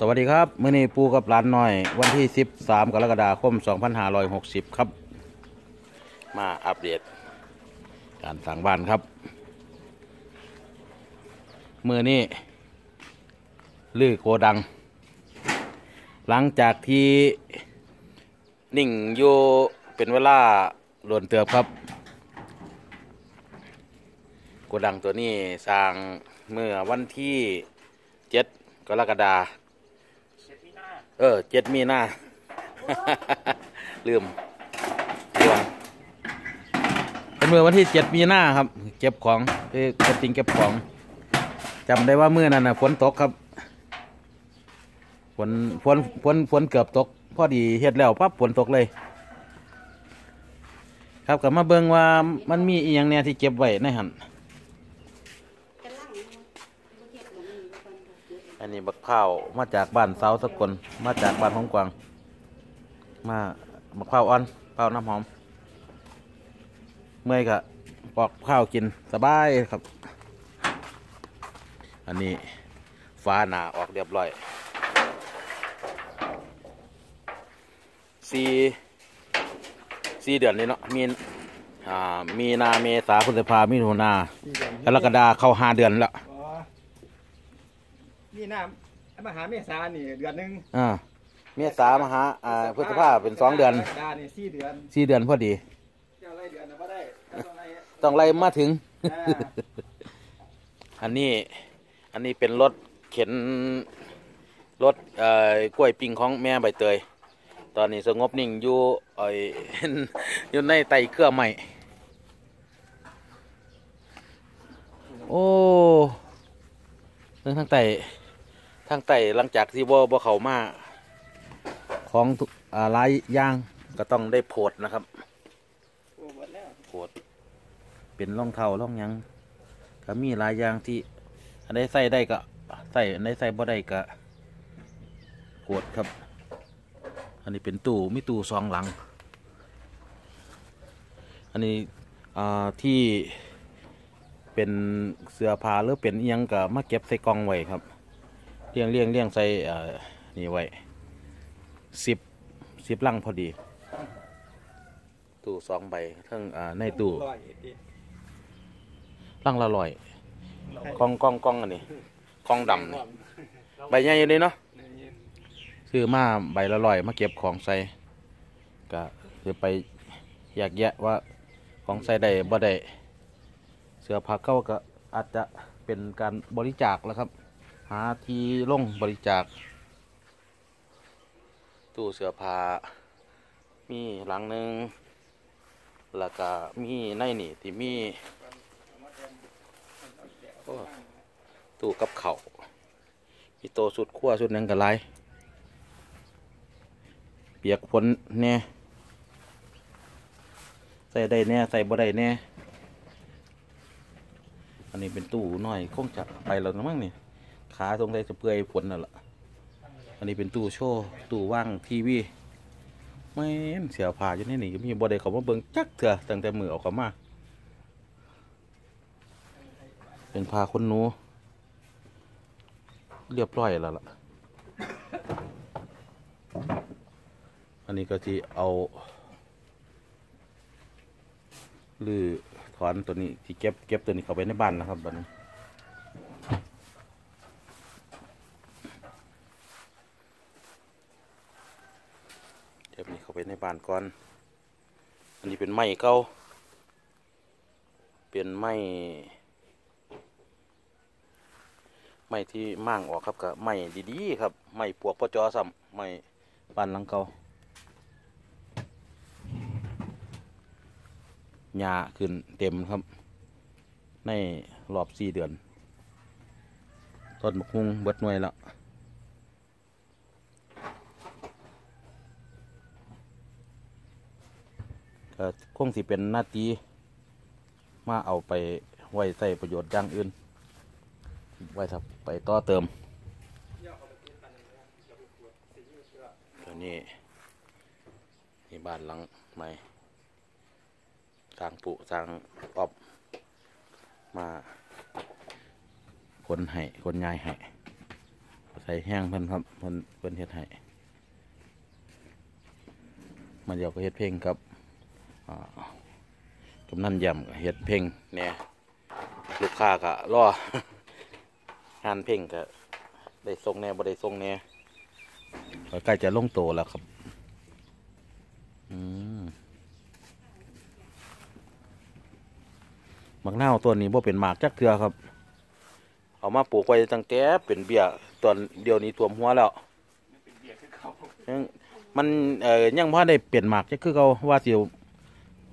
สวัสดีครับมื่อนี้ปูกับหลานหน้อย วันที่ 13 กรกฎาคม 2560 ครับ มาอัปเดต การสั่งบ้านครับมื่อนี้ลือโกดัง หลังจากที่นิ่งอยู่เป็นเวลาโดนเตือบครับ โกดังตัวนี้สร้างเมื่อวันที่เจ็ดกรกฎา เออเจ็ดมีนาลืมดวงเป็นเมื่อวันที่เจ็ดมีนาครับ เก็บของคือเก็บจริงเก็บของจำได้ว่าเมื่อนั้นนะฝนตกครับฝนฝนฝนฝนเกือบตก พอดีเฮ็ดแล้วปั๊บฝนตกเลย ครับกลับมาเบิ่งว่ามันมีอีหยังเนี่ยที่เก็บไว้ในหัน นนี้บักข้าวมาจากบ้านเสาสกลมาจากบ้านหงกวาง มาบักข้าวอ่อนข้าวน้ำหอม เมื่อยกะปอกข้าวกินสบายครับ อันนี้ฟ้าหนาออกเรียบร้อยสี่สี่เดือนนี้เนาะมีอ่ามีนาเมษาพฤษภามิถุนากรกฎาเข้าห้าเดือนแล้ว อ๋อนี่น้ำมหาเมษานี่เดือนหนึ่งอ่าเมษามาหาอ่าพฤษภาเป็นสองเดือนดานี่สี่เดือนสี่เดือนพอดีเจ้าไรเดือนนะว่าได้เจ้าไรต้องไล่มาถึง อ่าอันนี้อันนี้เป็นรถเข็นรถเอ่อกล้วยปิงของแม่ใบเตย ตอนนี้สงบนิ่งอยู่ไอ้อยู่ในไตเครือใหม่โอ้เรื่องทางไต ทางไตหลังจากที่บ่บ่เข้ามาของทุกอ่าหลายอย่างก็ต้องได้โพดนะครับโอ้หมดแล้วโพดเป็นร่องเท้าร่องหยังก็มีหลายอย่างที่อันใดใส่ได้ก็ใส่อันใดใส่บ่ได้ก็โกดครับ อันนี้เป็นตู้มีตู้สองหลัง อันนี้อ่าที่เป็นเสื้อผ้าหรือเป็นอิหยังก็มาเก็บใส่กล่องไว้ครับ เรียงเรียงเรียงใส่อ่านี่ไว้สิบสิบลังพอดี ตู้สองใบทั้งอ่าในตู้ลังละลอยกล้องกล้องกล้องอันนี้กล้องดำนี่ใบใหญ่อยู่เลยเนาะซื้อมาใบละลอยมาเก็บของใส่ก็คือไปแยากแยะว่าของใส่ได้บ่ได้เสื้อผ้าเก่าก็อาจจะเป็นการบริจาคแล้วครับ หาที่ลงบริจาคตู้เสื้อผ้ามีหลังหนึ่งแล้วก็มีในนี่ที่มีตู้กับเขาวมีโตสุดขั้วสุดหนึ่งกับไรเปียกฝนแน่ใส่ได้แน่ใส่บ่ได้แน่อันนี้เป็นตู้น้อยคงจะไปแล้วนะมั้งนี่ ขาตรงได้จะเปื่อยฝนนั่นแหละอันนี้เป็นตู้โชว์ตู้ว่างทีวีไม่นเสียผ่าอยู่ในนี่ก็มีบ่ได้เขามาเบิ่งจักเถอะตั้งแต่มือออกมา เป็นพาคนหนูเรียบร้อยแล้วล่ะ อันนี้ก็ที่เอาหรือถอนตัวนี้ที่เก็บเก็บตัวนี้เข้าไปในบ้านนะครับบัดนี้ก็บนี้เข้าไปใน บ้านก่อน อันนี้เป็นไม้เก่าเป็นไม้ไม้ที่ม่างออกครับกับไม้ดีๆครับไม้ปวกปจอซ้ำไม้บ้านหลังเก่าหญ้าขึ้นเต็มครับ ในรอบสี่เดือนต้นมะฮุงเบิดหน่วยแล้ว ก็คงสิเป็นหน้าทีมาเอาไปไว้ใส่ประโยชน์อย่างอื่น ไว้ทับไปต่อเติมตัวนี้นี่บ้านหลังใหม่สร้างปุสร้างออบมาคนให้คนยายให้ใส่แห้งเพิ่นครับเพิ่นเพิ่นเฮ็ดให้มาเดี๋ยวก็เฮ็ดเพลงครับ กำนันยำก็เฮ็ดเพลงเนี่ยลูกค้าก็รองานเพลงก็ได้ส่งแหน่บ่ได้ส่งแหน่ก็ใกล้จะลงโตแล้วครับอืมมักนาวตัวนี้บ่เป็นหมากจักเทือครับ เอามาปลูกไว้ตั้งแต่เป็นเบี้ยตอนเดียวนี้ท่วมหัวแล้วเป็นเบียร์คือเขายังมันเอ่อยังพอได้เปลี่ยนหมากจักคือเขาว่าสิว่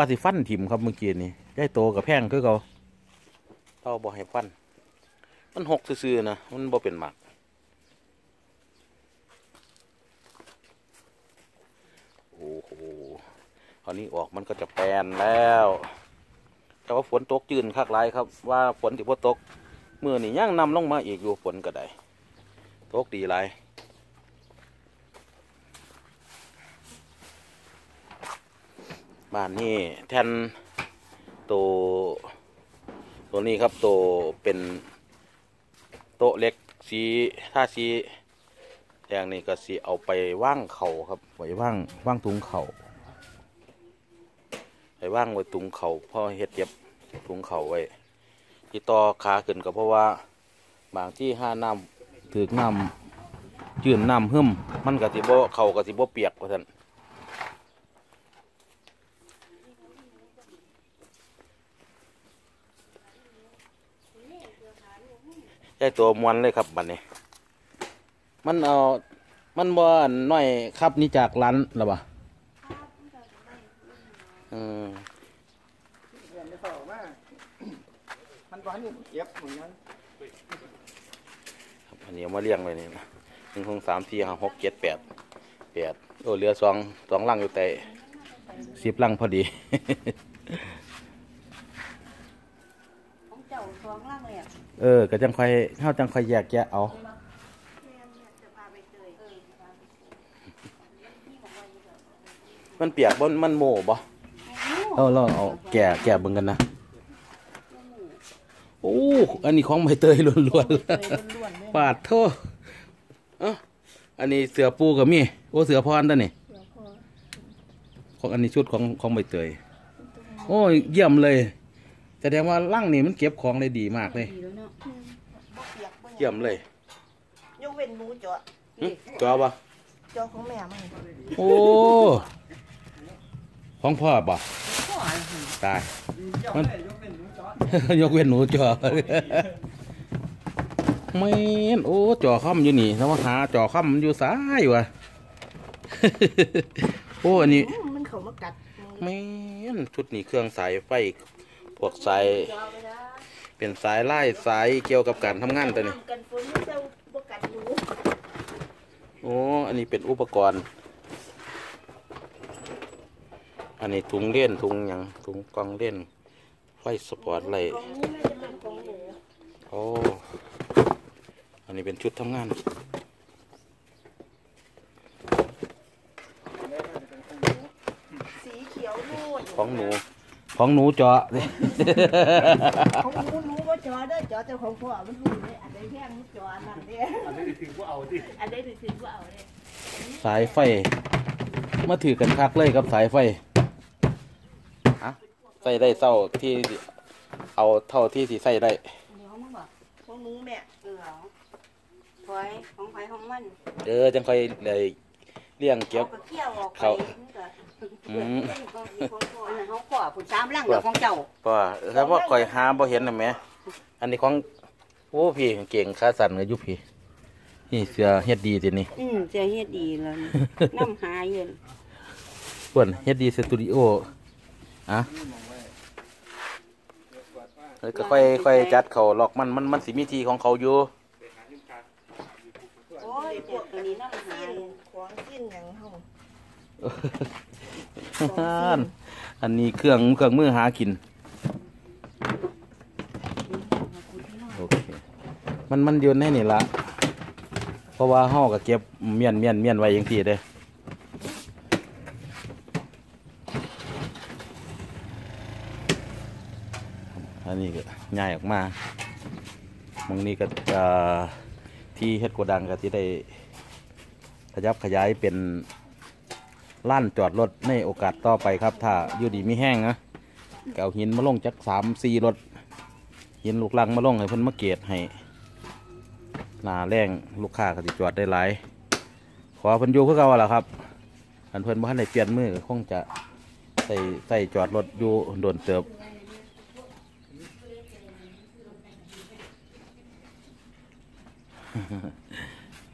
าสิฟันถิ่มครับเมื่อกี้นี่ยายโตกับแพงคือเขาเราบ่ให้ฟัน มันหกซื่อๆนะมันบ่เป็นหมากโอ้โหคราวนี้ออกมันก็จะแปลนแล้วแต่ว่าฝนตกจืนคักหลายครับ ว่าฝนที่พอตกเมื่อนี่ย่างนำลงมาอีกอยู่ฝนก็ได้ตกดีหลาย บ้านนี่แทนตัวตัวนี้ครับตัวเป็นโต๊ะเล็กสีถ้าสีแดงนี่ก็สีเอาไปว่างเข่าครับไว้ว่างว่างถุงเข่าไปว่างไว้ถุงเข่าเพอเฮ็ดเย็บถุงเข่าไว้ที่ต่อขาขึ้นก็เพราะว่าบางที่ห้าน้ำถือน้ำจื่นน้ำหึมมันกะสิบ่เข่ากะสิบ่เปียกว่าท่าน ได้ตัวมวนเลยครับบัดนี้ มันเอา มันบ่อันน้อยครับนี่จากร้านหรอปะอืมเรียนไม่เข้ามามันบ้านนี่เก็บเหมือนกันครับอันนี้เอามาเลี้ยงไว้นี่นะหนึ่งสองสามสี่ห้าหกเจ็ดแปดแปดโอ้เหลือสองสองลังอยู่แต่สิบลังพอดี ของเจ้าสองล่าง เลยอะเออ ก็จังค่อยเฮาจังค่อยแยกแยะเอาจะพาไปเตยเออมันเปียกบ่มันโม่บ่เอาเราเอาแก่แก่เบิ่งกันนะ โอ้ อันนี้ของใบเตยล้วนล้วนๆเลยๆปาดโทษเอ้าอันนี้เสือปูกับมี โอ้ เสือพรตัวนี่ของอันนี้ชุดของของใบเตย โอ้ยเยี่ยมเลย แสดงว่าลั่งนี่มันเก็บของได้ดีมากเลย ดีแล้วเนาะบ่เปียกบ่หเยี่ยัยงมเลยยกเว้นหมูเจาะหึตัวบ่เจาะของแม่มันโอ้ ของพ่อบ่ตายเจ้าแม่ยกเป็นหมูจอดยกเว้นหนูจอไม่นโอ้จอค่ำอยู่นี่แล้วมาหาจอค่ำมันอยู่ซ้ายวะ โอ้อันนี้ อื้อมันเข้ามากัดไม่นชุดนี้เครื่องสายไฟ พวกสายเจาะไปนะเป็นสายไล่สายเกี่ยวกับการทำงานตัวนี้ำกันฝนมันจะบ่กัดหนูโอ้อันนี้เป็นอุปกรณ์ อันนี้ถุงเล่นถุงหยังถุงกล้องเล่นไฟสปอร์ตไลท์ของนี้น่าจะเป็นของหนูโอ้อันนี้เป็นชุดทำงานสีเขียวนู่นของหนู ของหนูเจาะสิของหนูหนูบ่เจาะเด้อเจาะแต่ของพ่อมันรู้เลยอันใดแพงมันเจาะอันนั้นเด้ออันนี้ถึงว่าเอาดิอันใดถือว่าเอาเด้อสายไฟมาถือกันคักเลยครับสายไฟอะใส่ได้เท่าที่เอาเท่าที่สิใส่ได้เดี๋ยวมันบอกของหนูแม่เออถอยของไผของมันเออจังค่อยเลย เลี้ยงเก็บอาก็เคี่ยวออกไปเขามันก็อืม อันนั้นเขาขวาผุดสามล่างเดี๋ยวของเจ้าเพราะว่าถ้าว่าคอยหาบ่เห็นนะแหม่อันนี้ของโอ้พี่เก่งขาสั่นกับยุพี่ นี่เสือเฮ็ดดีทีนี่ อืมเจะเฮ็ดดีแล้วนี่ น้ำหาอยู่เพิ่นเฮ็ดดีสตูดิโออะแล้วก็ค่อยค่อยจัดเขาล็อกมันมันมันสิมีทีของเขาอยู่โอ้ ยพวกตัวนี้น้ำหาสิ้นของสิ้นหยังเฮาอันนี้เครื่องเครื่องมือหากิน โอเค มันมันยู่ในนี่ละเพราะว่าห่อก็เก็บเมียนเมียนเมียนไว้อย่างที่เด้อันนี้ก็ง่ายออกมาบางนี้ก็อ่อ ที่เฮ็ดโกดังก็ที่ได้ขยับขยายเป็นล้านจอดรถในโอกาสต่อไปครับ ถ้าอยู่ดีไมีแห้งนะก็เอาหินมาลงจักสามสี่รถหินลูกลังมาลงให้เพิ่นมาเกตให้หนาแรงลูกค้าก็สิจอดได้หลาย ขอเพิ่นอยู่คือเก่าล่ะครับอันเพิ่นบ่ทันได้เปลี่ยนมือคงจะใส่ใส่จอดรถอยู่โดนเติบ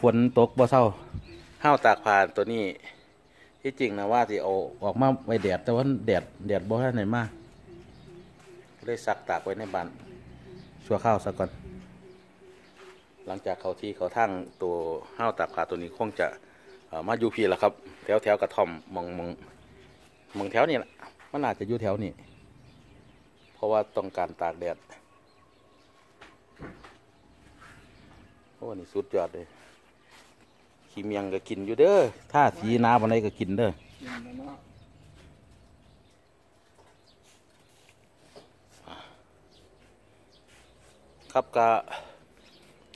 ฝนตกบ่เศร้าห้าวตากผ่านตัวนี้ ที่จริงนะว่าสิเอาออกมาไว้แดด แต่ว่าแดดแดดบ่ทันไหนมากเลยซักตากไว้ในบ้านชั่วข้าวซะก่อน หลังจากเขาที่เขาทั้งตัวห้าวตากผ่าตัวนี้คงจะมาอยู่พีแล้วครับ แถวแถวกระท่อมมองมองมองแถวนี้แหละมันอาจจะอยู่แถวนี้เพราะว่าต้องการตากแดด อ้นี่สุดยอดเลยขี้เมียงก็กินอยู่เด้อถ้าสีน้ำอะไรก็กินเด้อครับก็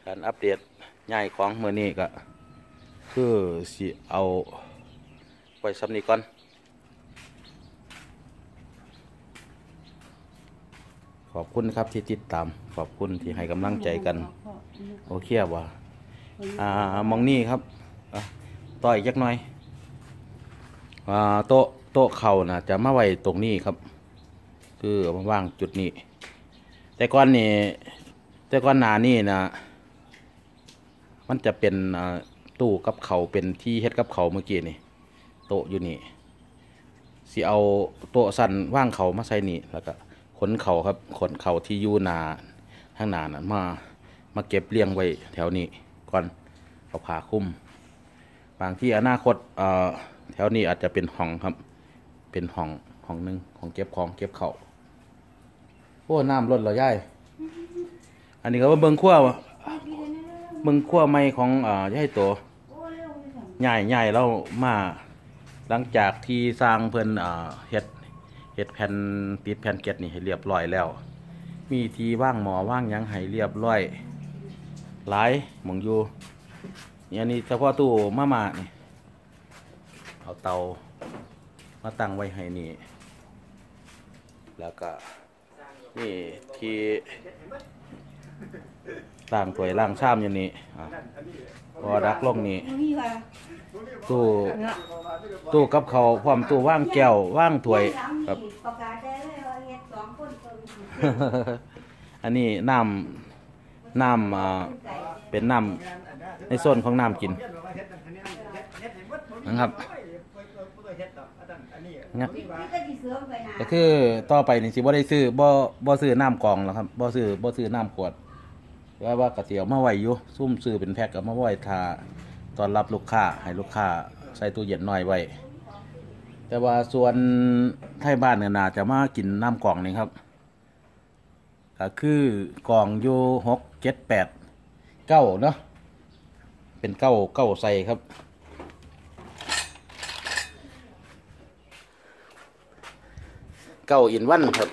การอัปเดตย่ายของเมื่อนี้ก็คือสิเอาไว้ซ้ำนี้ก่อนขอบคุณครับที่ติดตาม ขอบคุณที่ให้กำลังใจกัน โอเคบ่อ่ามองนี่ครับอะต่ออีกจักหน่อยอ่าโต๊ะโต๊ะเข่านะจะมาไว้ตรงนี้ครับ คือเอามาว่างจุดนี้ แต่ก่อนนี่แต่ก่อนหนานี่นะมันจะเป็นอ่าตู้กับเขาวเป็นที่เฮ็ดกับเขาวเมื่อกี้นี่ โต๊ะอยู่นี่สิเอาโต๊ะสั้นว่างเขาวมาใส่นี่แล้วก็ขนเขาครับขนเขาที่อยู่หนาข้างหน้านั้นมา มาเก็บเลี้ยงไว้แถวนี้ก่อนเอาผ้าคลุม บางที่อนาคตเอ่อแถวนี้อาจจะเป็นห้องครับ เป็นห้องห้องหนึ่งของเก็บของเก็บเขาวโอ้น้ำลดแล้วย่ายอันนี้ก็ว่าเบิ่งขั้ววะเบิ่งขั้วไม้ของอ่อย่ายตัวใหญ่ใหญ่แล้วมาหลังจากที่สร้างเพิ่นเอ่อเฮ็ดเฮ็ดแผ่นติดแผ่นเก็ตนี่ให้เรียบร้อยแล้ว มีทีว่างหมอว่างยังให้เรียบร้อย หลายหมองอยู่นี่อันนี้เฉพาะตู้มามานี่เอาเตามาตั้งไว้ให้นี่ แล้วก็ นี่ที่ล่างถวยล่างชามอย่างนี้อะพอดักลงนี่ตู้ตู้กับเขาวพร้อมตู้ว่างแก้วว่างถ้วยครับอันนี้น้ำ น้ำอ่าเป็นน้ำในโซนของน้ำกินเฮ็ดว่าเฮ็ดอันนี้เฮ็ดเฮ็ดให้หมดหมดนะครับโอ้ยบ่บ่บ่เฮ็ดดอกอันนั้นอันนี้งับนี่ว่านี่ก็สิเสริมไปหาก็คือต่อไปนี่สิบ่ได้ซื้อบ่บ่ซื้อน้ำกล่องแล้วครับบ่ซื้อบ่ซื้อน้ำขวดว่าว่ากระเตียวมาไว้อยู่ซุ่มซื้อเป็นแพ็คก็มาไว้ทาตอนรับลูกค้าให้ลูกค้าใส่ตู้เย็นน้อยไว้ แต่ว่าส่วนไทยบ้านเนี่ยน่าจะมากินน้ำกล่องนี่ครับก็คือกล่องอยู่หก เจ็ดแปดเก้าเนาะเป็นเก้าเก้าใส่ครับ เก้าอินวันครับ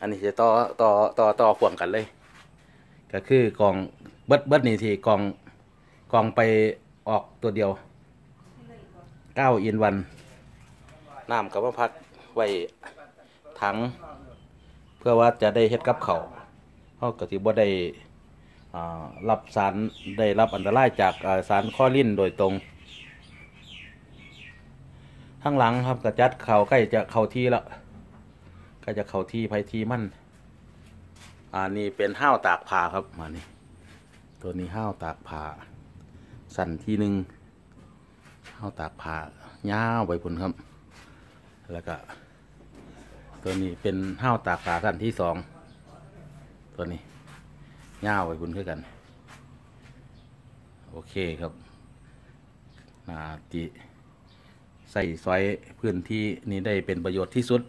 อันนี้จะต่อต่อต่อต่อพ่วงกันเลย ก็คือกล่องเบิดเบิดนี่ที่กล่องกล่องไปออกตัวเดียวเก้าอินวันน้ำกับว่าพักไว้ถัง เพื่อว่าจะได้เฮ็ดกับเขาว เขาก็สิบ่ได้รับสารได้รับอันตรายจากสารข้อลิ้นโดยตรง ข้างหลังครับกระจัดเขาใกล้จะเข้าที่แล้วใกล้จะเข้าที่ภายที่มั่นอันนี้เป็นห้าวตากผ้าครับมานี่ตัวนี้ห้าวตากผ้าสั่นทีหนึ่งห้าวตากผ้ายาวไปพุ่นครับ แล้วก็ ตัวนี้เป็นห้าวตากผ้าสั่นที่สอง ตัวนี้ยาวไปพุ่นคือกัน โอเคครับนาติใส่ซอยพื้นที่นี้ได้เป็นประโยชน์ที่สุด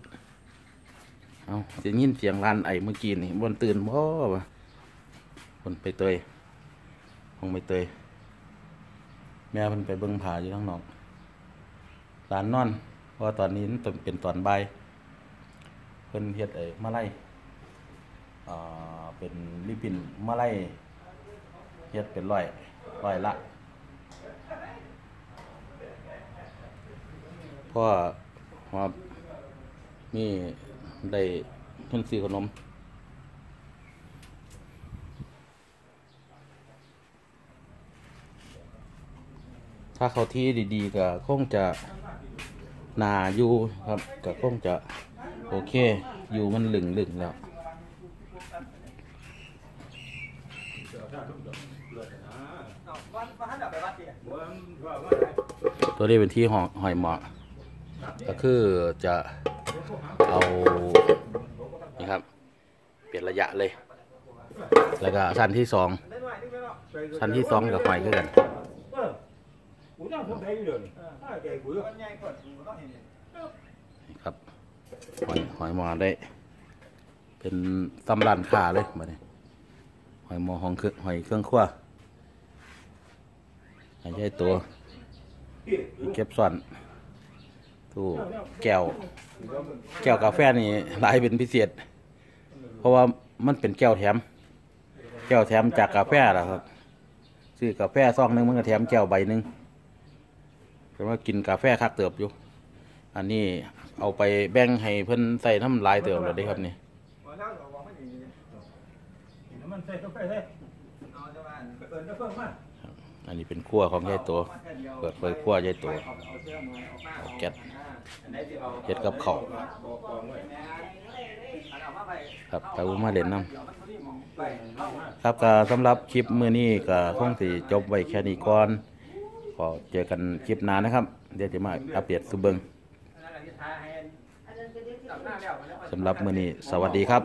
เอาเสียงยินเสียงลานไอเมื่อกี้นี่บนตื่นบ่วะบนไปเตยคงไปเตย แม่พิ่นไปเบิ่งผาอยู่ข้างนอกลานนอนเพราะตอนนี้มันเป็นตอนใบเพิ่นเฮ็ดไอ้มาไล่ เป็นริบบินมาไล่เฮ็ดเป็นร้อยร้อยละเพราะว่านี่ได้เพิ่นซื้อขนมถ้าเขาที่ดีๆก็คงจะนาอยู่ครับก็คงจะโอเค อยู่มันหลึงหลึงๆแล้ว เอาบ้านบ้านเอาไปวัดดิ ตัวนี้เป็นที่หอหอยหมอก็คือจะเอานี่ครับ เปลี่ยนระยะเลย แล้วก็ชั้นที่สองชั้นที่สองกับหอยกันเออกูนั่งคนไทยอยู่เดินถ้าแกกูมันครับหอยหอยหมอได้ เป็นตำร้านค้าเลยมาเนี่ย หอยหมอของเครื่องหอยเครื่องครัวให้ใช้ตัวเก็บส่วนตู้แก้ว แก้วกาแฟนี่ลายเป็นพิเศษ เพราะว่ามันเป็นแก้วแถม แก้วแถมจากกาแฟล่ะครับ ซื้อกาแฟซองนึงมันก็แถมแก้วใบนึงแปลว่ากินกาแฟคักเติบอยู่ อันนี้เอาไปแบ่งให้เพิ่อนใส่น้ำลายเติบเลยครับนี่ หัวเท้าเราบอกไม่ดี น้ำ มันใส่กาแฟเอาจะมาเปิดจะเพิ่มมากอันนี้เป็นขั้วของยายตัวเปิดเผยขั้วยายตัวเอาเสื้อมาเอาผ้าเอาแก๊สอันไหนที่เอาเฮ็ดกับข้าวอันเอาครับตาอูมาเล่นน้เรียวมันพอดีมองไปเอามาำครับก็สำหรับคลิปมือนี้ก็คงสิจบไว้แค่นี้ก่อนขอเจอกันคลิปหน้านะครับ เดี๋ยวจะมาอัปเดตสุเบิงสำหรับมือนี้สวัสดีครับ